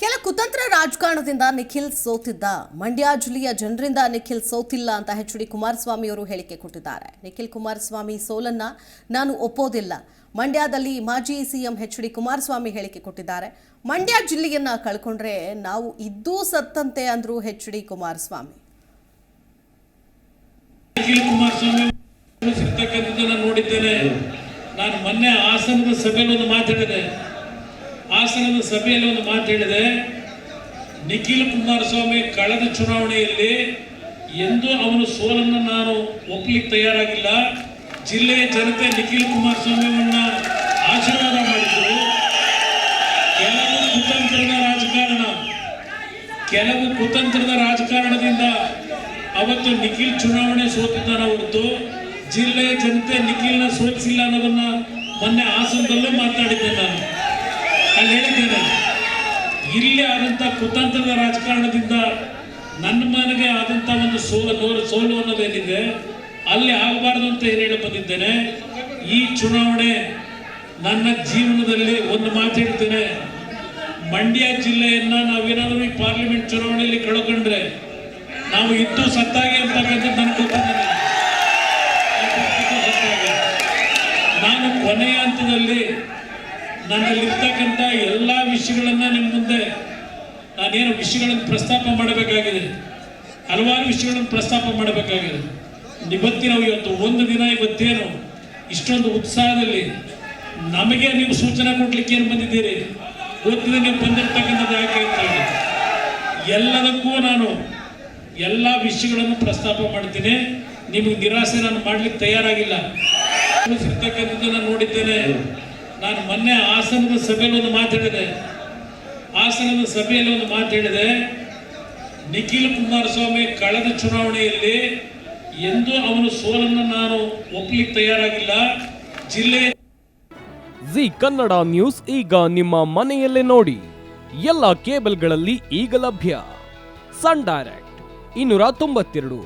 ಕೆಲ ಕುತಂತ್ರ ರಾಜಕಾರಣದಿಂದ ನಿಖಿಲ್ ಸೋತಿದ್ದ. ಮಂಡ್ಯ ಜಿಲ್ಲೆಯ ಜನರಿಂದ ನಿಖಿಲ್ ಸೋತಿಲ್ಲ ಅಂತ ಎಚ್ ಡಿ ಕುಮಾರಸ್ವಾಮಿ ಅವರು ಹೇಳಿಕೆ ಕೊಟ್ಟಿದ್ದಾರೆ. ನಿಖಿಲ್ ಕುಮಾರಸ್ವಾಮಿ ಸೋಲನ್ನ ನಾನು ಒಪ್ಪೋದಿಲ್ಲ. ಮಂಡ್ಯದಲ್ಲಿ ಮಾಜಿ ಸಿಎಂ ಎಚ್ ಡಿ ಕುಮಾರಸ್ವಾಮಿ ಹೇಳಿಕೆ ಕೊಟ್ಟಿದ್ದಾರೆ. ಮಂಡ್ಯ ಜಿಲ್ಲೆಯನ್ನ ಕಳ್ಕೊಂಡ್ರೆ ನಾವು ಇದ್ದೂ ಸತ್ತಂತೆ ಅಂದ್ರು ಎಚ್ ಡಿ ಕುಮಾರಸ್ವಾಮಿ. ನಾನು ಮೊನ್ನೆ ಹಾಸನದ ಸಭೆಯಲ್ಲಿ ಒಂದು ಮಾತು ಹೇಳಿದೆ ಹಾಸನದ ಸಭೆಯಲ್ಲಿ ಒಂದು ಮಾತು ಹೇಳಿದೆ. ನಿಖಿಲ್ ಕುಮಾರಸ್ವಾಮಿ ಕಳೆದ ಚುನಾವಣೆಯಲ್ಲಿ ಎಂದು ಅವನು ಸೋಲನ್ನು ನಾನು ಒಪ್ಪಲಿಕ್ಕೆ ತಯಾರಾಗಿಲ್ಲ. ಜಿಲ್ಲೆಯ ಜನತೆ ನಿಖಿಲ್ ಕುಮಾರಸ್ವಾಮಿಯನ್ನ ಆಶೀರ್ವಾದ ಮಾಡಿದ್ರು. ಕೆಲವು ಕುತಂತ್ರದ ರಾಜಕಾರಣ, ಕೆಲವು ಕುತಂತ್ರದ ರಾಜಕಾರಣದಿಂದ ಅವತ್ತು ನಿಖಿಲ್ ಚುನಾವಣೆ ಸೋತಿದ್ದಾನ ಹೊರತು ಜಿಲ್ಲೆಯ ಜನತೆ ನಿಖಿಲ್ನ ಸೋಲಿಸಿಲ್ಲ ಅನ್ನೋದನ್ನ ಮೊನ್ನೆ ಹಾಸನದಲ್ಲೂ ಮಾತಾಡಿದ್ದೆ ನಾನು. ಅಲ್ಲಿ ಹೇಳಿದ್ದೇನೆ ಇಲ್ಲಿ ಆದಂಥ ಕುತಂತ್ರದ ರಾಜಕಾರಣದಿಂದ ನನ್ನ ಮನೆಗೆ ಆದಂಥ ಒಂದು ಸೋಲು ಸೋಲು ಅನ್ನೋದೇನಿದೆ, ಅಲ್ಲಿ ಆಗಬಾರ್ದು ಅಂತ ಏನು ಹೇಳಿ ಬಂದಿದ್ದೇನೆ, ಈ ಚುನಾವಣೆ ನನ್ನ ಜೀವನದಲ್ಲಿ ಒಂದು ಮಾತು ಹೇಳ್ತೇನೆ, ಮಂಡ್ಯ ಜಿಲ್ಲೆಯನ್ನ ನಾವೇನಾದ್ರೂ ಈ ಪಾರ್ಲಿಮೆಂಟ್ ಚುನಾವಣೆಯಲ್ಲಿ ಕಳ್ಕೊಂಡ್ರೆ ನಾವು ಇದ್ದು ಸತ್ತಾಗಿ ಅಂತಕ್ಕಂಥದ್ದು ನನಗೆ ಗೊತ್ತಿದ್ದೇನೆ. ನಾನು ಕೊನೆಯ ಹಂತದಲ್ಲಿ ನನ್ನಲ್ಲಿರ್ತಕ್ಕಂಥ ಎಲ್ಲ ವಿಷಯಗಳನ್ನ ನಿಮ್ಮ ಮುಂದೆ ನಾನೇನು ವಿಷಯಗಳನ್ನು ಪ್ರಸ್ತಾಪ ಮಾಡಬೇಕಾಗಿದೆ? ಹಲವಾರು ವಿಷಯಗಳನ್ನು ಪ್ರಸ್ತಾಪ ಮಾಡಬೇಕಾಗಿದೆ. ಇವತ್ತಿನ ಇವತ್ತು ಒಂದು ದಿನ ಇವತ್ತೇನು ಇಷ್ಟೊಂದು ಉತ್ಸಾಹದಲ್ಲಿ ನಮಗೆ ನೀವು ಸೂಚನೆ ಕೊಡ್ಲಿಕ್ಕೆ ಏನು ಬಂದಿದ್ದೀರಿ? ಗೊತ್ತಿದೆ ನೀವು ಬಂದಿರ್ತಕ್ಕಂಥದ್ದು ಯಾಕೆ ಅಂತ ಹೇಳಿ. ಎಲ್ಲದಕ್ಕೂ ನಾನು ಎಲ್ಲ ವಿಷಯಗಳನ್ನು ಪ್ರಸ್ತಾಪ ಮಾಡ್ತೀನಿ. ನಿಮಗೆ ನಿರಾಸೆ ನಾನು ಮಾಡ್ಲಿಕ್ಕೆ ತಯಾರಾಗಿಲ್ಲ. ಸಿಗ್ತಕ್ಕಂಥದ್ದು ನಾನು ನೋಡಿದ್ದೇನೆ. ನಾನು ಮೊನ್ನೆ ಹಾಸನದ ಸಭೆಯಲ್ಲಿ ಒಂದು ಮಾತಾಡಿದೆ ಹಾಸನದ ಸಭೆಯಲ್ಲಿ ಒಂದು ಮಾತಾಡಿದೆ ನಿಖಿಲ್ ಕುಮಾರಸ್ವಾಮಿ ಕಳೆದ ಚುನಾವಣೆಯಲ್ಲಿ ಎಂದು ಅವನು ಸೋಲನ್ನು ನಾನು ಒಪ್ಪಲಿಕ್ಕೆ ತಯಾರಾಗಿಲ್ಲ. ಜಿಲ್ಲೆ ಜಿ ಕನ್ನಡ ನ್ಯೂಸ್ ಈಗ ನಿಮ್ಮ ಮನೆಯಲ್ಲೇ ನೋಡಿ. ಎಲ್ಲ ಕೇಬಲ್ಗಳಲ್ಲಿ ಈಗ ಲಭ್ಯ. ಸನ್ ಡೈರೆಕ್ಟ್ ಇನ್ನೂರ ತೊಂಬತ್ತೆರಡು,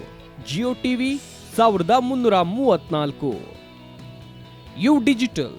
ಜಿಯೋ ಟಿವಿ ಸಾವಿರದ ಮುನ್ನೂರ ಮೂವತ್ನಾಲ್ಕು ಯು ಡಿಜಿಟಲ್.